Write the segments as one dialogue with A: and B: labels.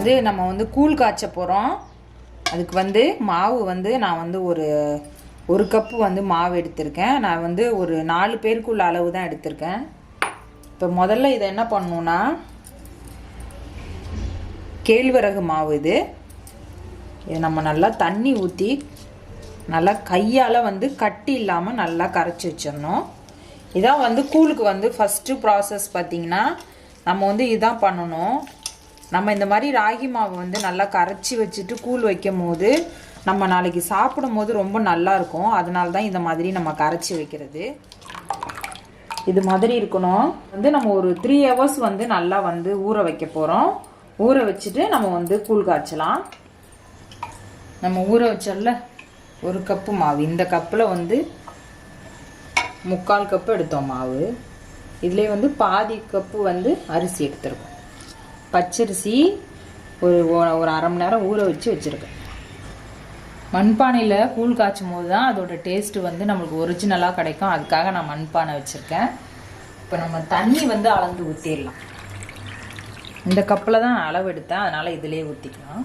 A: வந்து நம்ம வந்து கூழ் காய்ச்ச போகிறோம் அதுக்கு வந்து மாவு வந்து நான் வந்து ஒரு ஒரு கப்பு வந்து மாவு எடுத்திருக்கேன். நான் வந்து ஒரு நாலு பேருக்குள்ள அளவு தான் எடுத்திருக்கேன். இப்போ முதல்ல இதை என்ன பண்ணணுன்னா கேழ்வரகு மாவு இது. இதை நம்ம நல்லா தண்ணி ஊற்றி நல்லா கையால் வந்து கட்டி இல்லாமல் நல்லா கரைச்சி வச்சிடணும். இதான் வந்து கூழுக்கு வந்து ஃபஸ்ட்டு ப்ராசஸ் பார்த்திங்கன்னா நம்ம வந்து இதான் பண்ணணும். நம்ம இந்த மாதிரி ராகி மாவு வந்து நல்லா கரைச்சி வச்சுட்டு கூழ் வைக்கும் போது நம்ம நாளைக்கு சாப்பிடும் போது ரொம்ப நல்லா இருக்கும். அதனால தான் இந்த மாதிரி நம்ம கரைச்சி வைக்கிறது. இது மாதிரி இருக்கணும். வந்து நம்ம ஒரு த்ரீ ஹவர்ஸ் வந்து நல்லா வந்து ஊற வைக்க போகிறோம் ஊற வச்சுட்டு நம்ம வந்து கூழ் காய்ச்சலாம். நம்ம ஊற வச்சோம்ல ஒரு கப்பு மாவு. இந்த கப்பில் வந்து முக்கால் கப்பு எடுத்தோம் மாவு. இதுலேயே வந்து பாதி கப்பு வந்து அரிசி எடுத்துருக்கோம். பச்சரிசி ஒரு ஒரு அரை மணி நேரம் ஊற வச்சு வச்சுருக்கேன். மண்பானையில் கூழ் காய்ச்சும் போது தான் அதோட டேஸ்ட்டு வந்து நம்மளுக்கு ஒரிஜினலாக கிடைக்கும். அதுக்காக நான் மண்பானை வச்சுருக்கேன். இப்போ நம்ம தண்ணி வந்து அளந்து ஊற்றிடலாம் இந்த கப்பில் தான் அளவு எடுத்தேன். அதனால் இதிலே ஊற்றிக்கலாம்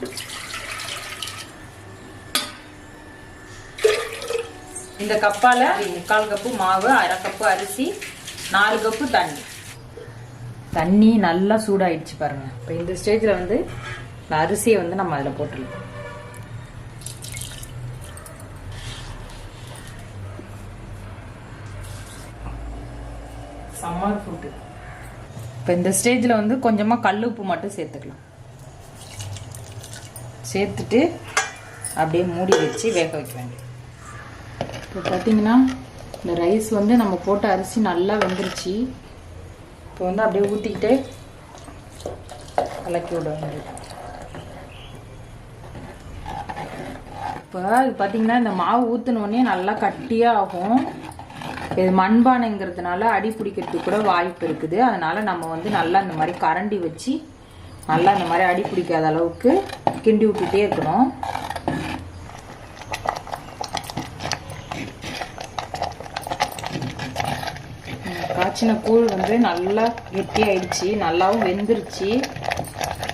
A: இந்த கப்பால் முக்கால் கப்பு மாவு அரை கப்பு அரிசி நாலு கப்பு தண்ணி. தண்ணி நல்லா சூடாயிடுச்சு பாருங்க. இப்போ இந்த ஸ்டேஜில் வந்து அரிசியை வந்து நம்ம அதில் போட்டுடலாம். சம்மர் ஃபுட்டு இப்போ இந்த ஸ்டேஜில் வந்து கொஞ்சமாக கல் உப்பு மட்டும் சேர்த்துக்கலாம். சேர்த்துட்டு அப்படியே மூடி வச்சு வேக வைக்க வேண்டியது. இப்போ பார்த்தீங்கன்னா இந்த ரைஸ் வந்து நம்ம போட்ட அரிசி நல்லா வெந்துருச்சு. இப்போ வந்து அப்படியே ஊற்றிக்கிட்டே கலக்கி விட வேண்டியது. இப்போ இது பார்த்தீங்கன்னா இந்த மாவு ஊற்றினோடனே நல்லா கட்டியாக ஆகும். இது மண்பானைங்கிறதுனால அடி பிடிக்கிறதுக்கு கூட வாய்ப்பு இருக்குது. அதனால் நம்ம வந்து நல்லா இந்த மாதிரி கரண்டி வச்சு நல்லா இந்த மாதிரி அடி பிடிக்காத அளவுக்கு கிண்டி விட்டுட்டே இருக்கணும். காய்ச்சின கூழ் வந்து நல்லா கெட்டியாயிடுச்சு நல்லாவும் வெந்துருச்சு.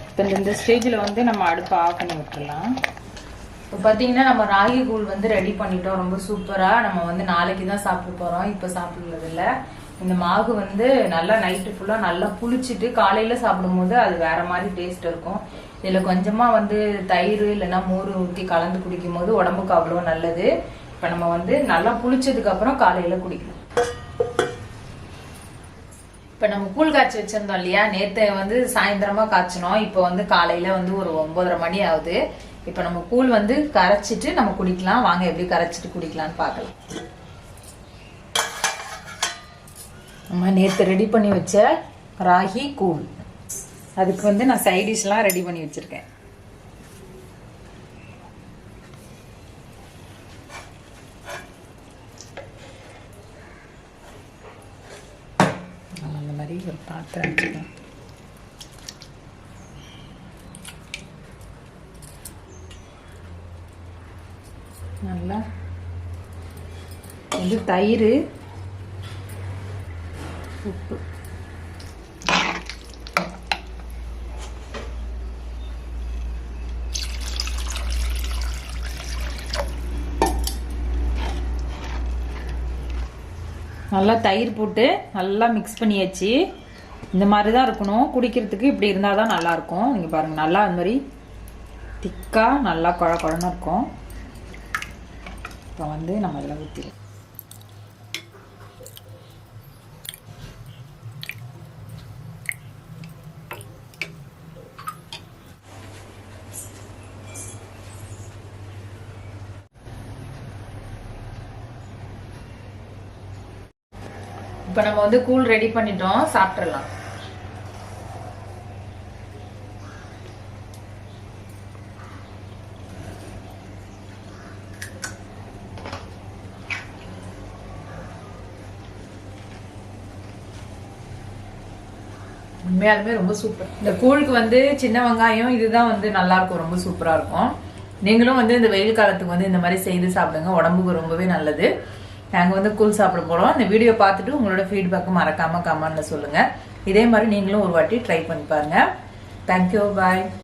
A: இப்போ இந்த- இந்த ஸ்டேஜில் வந்து நம்ம அடுப்பை ஆஃப் பண்ணி விட்டுடலாம் இப்போ பார்த்தீங்கன்னா நம்ம ராகி கூழ் வந்து ரெடி பண்ணிட்டோம் ரொம்ப சூப்பராக நம்ம வந்து நாளைக்கு தான் சாப்பிட போகிறோம் இப்போ சாப்பிடுறதில்ல. இந்த மாவு வந்து நல்லா நைட்டு ஃபுல்லாக நல்லா புளிச்சிட்டு காலையில் சாப்பிடும்போது அது வேற மாதிரி டேஸ்ட் இருக்கும். இதில் கொஞ்சமாக வந்து தயிர் இல்லைன்னா மோர் ஊற்றி கலந்து குடிக்கும் போது உடம்புக்கு அவ்வளோ நல்லது. இப்போ நம்ம வந்து நல்லா புளிச்சதுக்கப்புறம் காலையில் குடிக்கணும் இப்போ நம்ம கூழ் காய்ச்சி வச்சிருந்தோம் இல்லையா? நேற்று வந்து சாயந்தரமா காய்ச்சினோம். இப்போ வந்து காலையில வந்து ஒரு ஒன்பதரை மணி ஆகுது. இப்போ நம்ம கூழ் வந்து கரைச்சிட்டு நம்ம குடிக்கலாம். வாங்க எப்படி கரைச்சிட்டு குடிக்கலாம்னு பார்க்கலாம். நம்ம நேற்று ரெடி பண்ணி வச்ச ராகி கூழ். அதுக்கு வந்து நான் சைடிஷ்லாம் ரெடி பண்ணி வச்சிருக்கேன் நம்ம அந்த மாதிரி ஒரு பாத்திரம் வச்சுக்கலாம் நல்லா வந்து தயிர் உப்பு நல்லா தயிர் போட்டு நல்லா மிக்ஸ் பண்ணியாச்சு. இந்த மாதிரி தான் இருக்கணும். குடிக்கிறதுக்கு இப்படி இருந்தால் தான் நல்லாயிருக்கும். நீங்கள் பாருங்கள் நல்லா அந்த மாதிரி திக்காக நல்லா குழ குழன்னு இருக்கும். இப்போ வந்து நம்ம இதில் ஊற்றிடலாம் இப்போ நம்ம வந்து கூழ் ரெடி பண்ணிட்டோம் சாப்பிட்றலாம் உண்மையாலுமே ரொம்ப சூப்பர் இந்த கூழுக்கு வந்து சின்ன வெங்காயம் இதுதான் வந்து நல்லா இருக்கும் ரொம்ப சூப்பரா இருக்கும். நீங்களும் வந்து இந்த வெயில் காலத்துக்கு வந்து இந்த மாதிரி செய்து சாப்பிடுங்க உடம்புக்கு ரொம்பவே நல்லது. நாங்கள் வந்து கூழ் சாப்பிட போகிறோம் இந்த வீடியோ பார்த்துட்டு உங்களோட ஃபீட்பேக்கு மறக்காமல் கமெண்டில் சொல்லுங்கள் இதே மாதிரி நீங்களும் ஒரு வாட்டி ட்ரை பண்ணி பாருங்கள் தேங்க்யூ பாய்